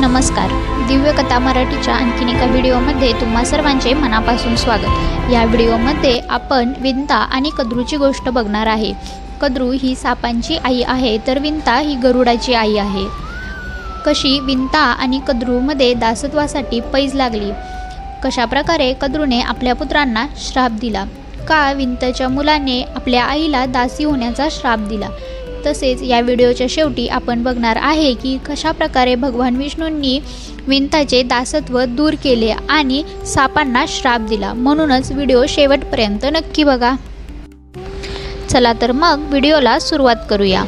नमस्कार. दिव्य कथा मराठीच्या आणखीन एका व्हिडिओमध्ये तुम्हा सर्वांचे मनापासून स्वागत. या व्हिडिओमध्ये आपण विंता आणि कद्रूची गोष्ट बघणार आहे. कद्रू ही सापांची आई आहे तर विंता ही गरुडाची आई आहे. कशी विंता आणि कद्रूमध्ये दासत्वासाठी पैज लागली? कशाप्रकारे कद्रूने आपल्या पुत्रांना श्राप दिला? का विंताच्या मुलाने आपल्या आईला दासी होण्याचा श्राप दिला? तसेच या व्हिडिओच्या शेवटी आपण बघणार आहे की कशाप्रकारे भगवान विष्णूंनी विंताचे दासत्व दूर केले आणि सापांना श्राप दिला. म्हणूनच व्हिडिओ शेवटपर्यंत नक्की बघा. चला तर मग व्हिडिओला सुरुवात करूया.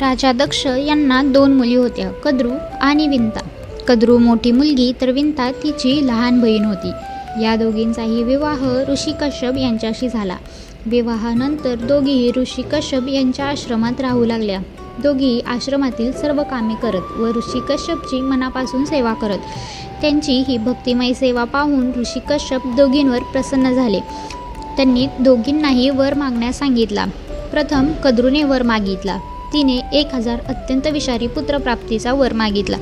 राजा दक्ष यांना दोन मुली होत्या कद्रू आणि विंता. कद्रू मोठी मुलगी तर विंता तिची लहान बहीण होती. या दोघींचाही विवाह ऋषी कश्यप यांच्याशी झाला. विवाहानंतर दोघीही ऋषी कश्यप यांच्या आश्रमात राहू लागल्या. दोघीही आश्रमातील सर्व कामे करत व ऋषी कश्यपची मनापासून सेवा करत. त्यांची ही भक्तिमय सेवा पाहून ऋषी कश्यप दोघींवर प्रसन्न झाले. त्यांनी दोघींनाही वर मागण्यास सांगितला. प्रथम कद्रूने वर मागितला. तिने एक हजार अत्यंत विषारी पुत्रप्राप्तीचा वर मागितला.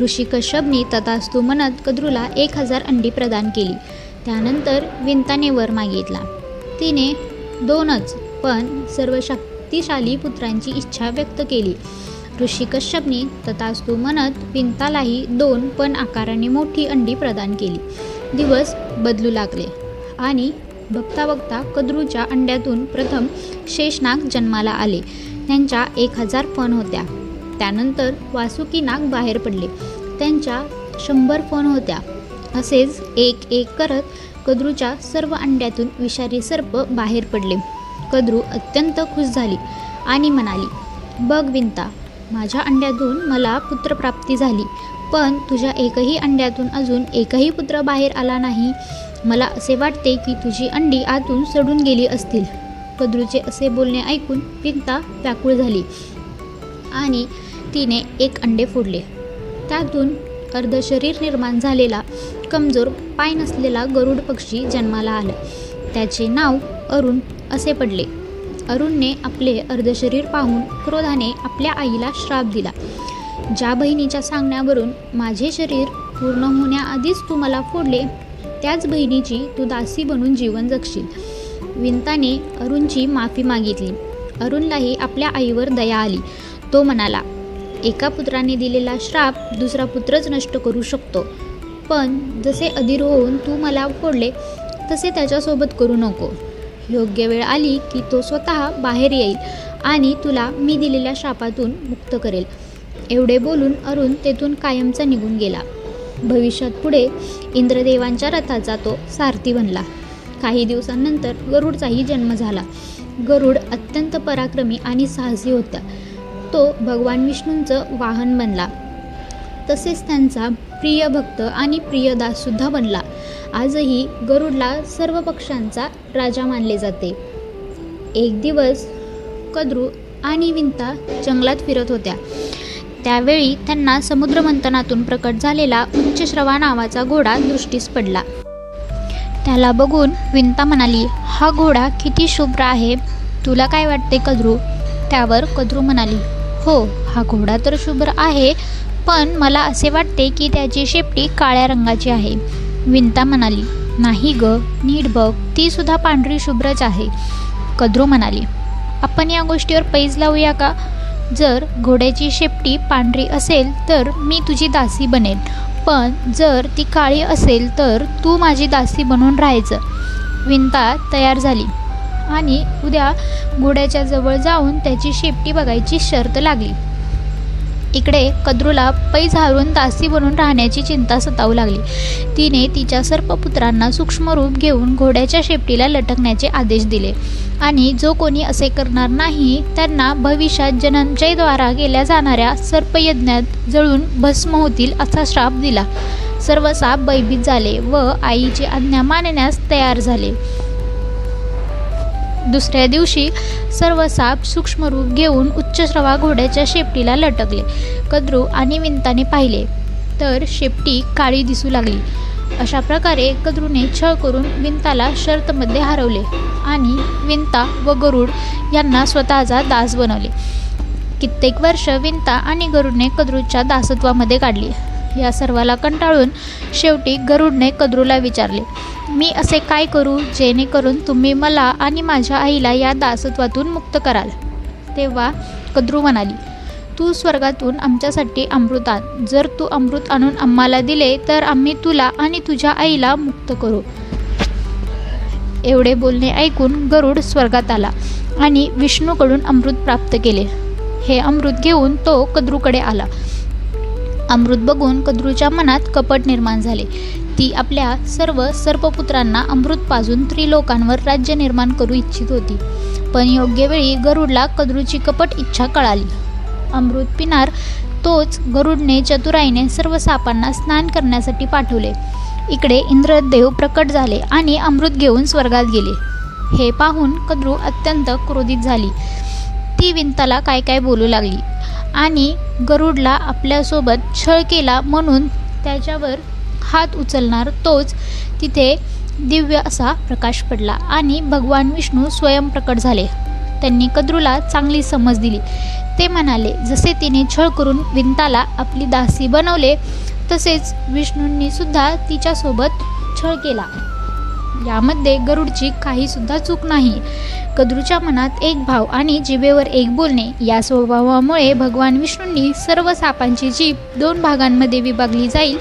ऋषी कश्यपनी तथास्तू म्हणत कद्रूला एक हजार अंडी प्रदान केली. त्यानंतर विंताने वर मागितला. तिने दोनच पण सर्व शक्तिशाली पुत्रांची इच्छा व्यक्त केली. ऋषी कश्यपनी तथास्तू म्हणत विंतालाही दोन पण आकाराने मोठी अंडी प्रदान केली. दिवस बदलू लागले आणि बघता बघता कद्रूच्या अंड्यातून प्रथम शेषनाग जन्माला आले. त्यांच्या एक हजार फण होत्या. त्यानंतर वासुकी नाग बाहेर पडले. त्यांच्या शंभर फण होत्या. असेच एक एक करत कद्रूच्या सर्व अंड्यातून विषारी सर्प बाहेर पडले. कद्रू अत्यंत खुश झाली आणि म्हणाली बघ विंता माझ्या अंड्यातून मला पुत्रप्राप्ती झाली पण तुझ्या एकही अंड्यातून अजून एकही पुत्र बाहेर आला नाही. मला असे वाटते की तुझी अंडी आतून सडून गेली असतील. कद्रूचे असे बोलणे ऐकून विंता व्याकुळ झाली आणि तिने एक अंडे फोडले. त्यातून अर्धशरीर निर्माण झालेला कमजोर पाय नसलेला गरुड पक्षी जन्माला आला. त्याचे नाव अरुण असे पडले. अरुणने आपले अर्धशरीर पाहून क्रोधाने आपल्या आईला श्राप दिला. ज्या बहिणीच्या सांगण्यावरून माझे शरीर पूर्ण होण्याआधीच तू मला फोडले त्याच बहिणीची तू दासी बनून जीवन जगशील. विंताने अरुणची माफी मागितली. अरुणलाही आपल्या आईवर दया आली. तो म्हणाला एका पुत्राने दिलेला श्राप दुसरा पुत्रच नष्ट करू शकतो. पण जसे अधीर होऊन तू मला फोडले तसे त्याच्यासोबत करू नको. योग्य वेळ आली की तो स्वतः बाहेर येईल आणि तुला मी दिलेल्या शापातून मुक्त करेल. एवढे बोलून अरुण तेथून कायमचा निघून गेला. भविष्यात पुढे इंद्रदेवांच्या रथाचा तो सारथी बनला. काही दिवसांनंतर गरुडचाही जन्म झाला. गरुड अत्यंत पराक्रमी आणि साहसी होता. तो भगवान विष्णूंचं वाहन बनला. तसेच त्यांचा प्रिय भक्त आणि प्रियदाससुद्धा बनला. आजही गरुडला सर्व पक्षांचा राजा मानले जाते. एक दिवस कद्रू आणि विंता जंगलात फिरत होत्या. त्यावेळी त्यांना समुद्रमंथनातून प्रकट झालेला उच्चश्रवा नावाचा घोडा दृष्टीस पडला. त्याला बघून विंता म्हणाली हा घोडा किती शुभ्र आहे. तुला काय वाटते कद्रू? त्यावर कद्रू म्हणाली हो हा घोडा तर शुभ्र आहे पण मला असे वाटते की त्याची शेपटी काळ्या रंगाची आहे. विंता म्हणाली नाही ग नीट बघ ती सुद्धा पांढरी शुभ्रच आहे. कद्रू म्हणाली आपण या गोष्टीवर पैज लावूया का? जर घोड्याची शेपटी पांढरी असेल तर मी तुझी दासी बनेन पण जर ती काळी असेल तर तू माझी दासी बनून राहायचं. विंता तयार झाली आणि उद्या घोड्याच्या जवळ जाऊन त्याची शेपटी बघायची शर्त लागली. इकडे कद्रूला पैज हारून दासी बनून राहण्याची चिंता सतावू लागली. तिने तिच्या सर्प पुत्रांना सूक्ष्म रूप घेऊन घोड्याच्या शेपटीला लटकण्याचे आदेश दिले. आणि जो कोणी असे करणार नाही त्यांना भविष्यात जनंजयद्वारा केल्या जाणाऱ्या सर्पयज्ञात जळून भस्म होतील असा श्राप दिला. सर्व साप भयभीत झाले व आईची आज्ञा मानण्यास तयार झाले. दुसऱ्या दिवशी सर्व साप सूक्ष्म रूप घेऊन उच्चश्रवा घोड्याच्या शेपटीला लटकले. कद्रू आणि विंताने पाहिले तर शेपटी काळी दिसू लागली. अशा प्रकारे कद्रूने छळ करून विंताला शर्तमध्ये हरवले आणि विंता व गरुड यांना स्वतःचा दास बनवले. कित्येक वर्ष विंता आणि गरुडने कद्रूच्या दासत्वामध्ये काढली. या सर्वाला कंटाळून शेवटी गरुडने कद्रूला विचारले मी असे काय करू जेणेकरून तुम्ही मला आणि माझ्या आईला या दासत्वातून मुक्त कराल? तेव्हा कद्रू म्हणाली तू स्वर्गातून आमच्यासाठी अमृत आण. जर तू अमृत आणून आम्हाला दिले तर आम्ही तुला आणि तुझ्या आईला मुक्त करू. एवढे बोलणे ऐकून गरुड स्वर्गात आला आणि विष्णूकडून अमृत प्राप्त केले. हे अमृत घेऊन तो कद्रूकडे आला. अमृत बघून कद्रूच्या मनात कपट निर्माण झाले. ती आपल्या सर्व सर्पपुत्रांना अमृत पाजून त्रिलोकांवर राज्य निर्माण करू इच्छित होती. पण योग्य वेळी गरुडला कद्रूची कपट इच्छा कळाली. अमृत पिनार तोच गरुडने चतुराईने सर्व सापांना स्नान करण्यासाठी पाठवले. इकडे इंद्रदेव प्रकट झाले आणि अमृत घेऊन स्वर्गात गेले. हे पाहून कद्रू अत्यंत क्रोधित झाली. ती विंताला काय काय बोलू लागली? आणि गरुडला आपल्यासोबत छळ केला म्हणून त्याच्यावर हात उचलणार तोच तिथे दिव्य असा प्रकाश पडला आणि भगवान विष्णू स्वयं प्रकट झाले. त्यांनी कद्रूला चांगली समज दिली. ते म्हणाले जसे तिने छळ करून विंताला आपली दासी बनवले तसेच विष्णूंनी सुद्धा तिच्यासोबत छळ केला. यामध्ये गरुडची काहीसुद्धा चूक नाही. कद्रूच्या मनात एक भाव आणि जिभेवर एक बोलणे. या स्वभावामुळे भगवान विष्णूंनी सर्व सापांची जीभ दोन भागांमध्ये विभागली जाईल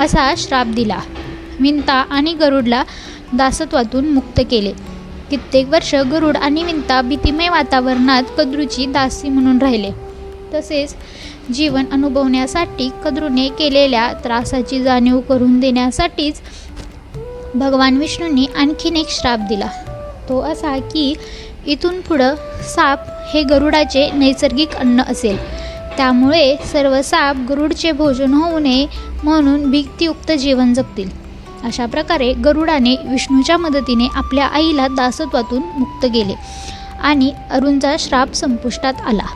असा श्राप दिला. विंता आणि गरुडला दासत्वातून मुक्त केले. कित्येक वर्ष गरुड आणि विंता भीतिमय वातावरणात कद्रूची दासी म्हणून राहिले. तसेच जीवन अनुभवण्यासाठी कद्रूने केलेल्या त्रासाची जाणीव करून देण्यासाठीच भगवान विष्णूंनी आणखीन एक श्राप दिला. तो असा की इथून पुढं साप हे गरुडाचे नैसर्गिक अन्न असेल. त्यामुळे सर्व साप गरुडचे भोजन होऊ नये म्हणून भीतीयुक्त जीवन जगतील. अशा प्रकारे गरुडाने विष्णूच्या मदतीने आपल्या आईला दासत्वातून मुक्त केले आणि अरुणचा श्राप संपुष्टात आला.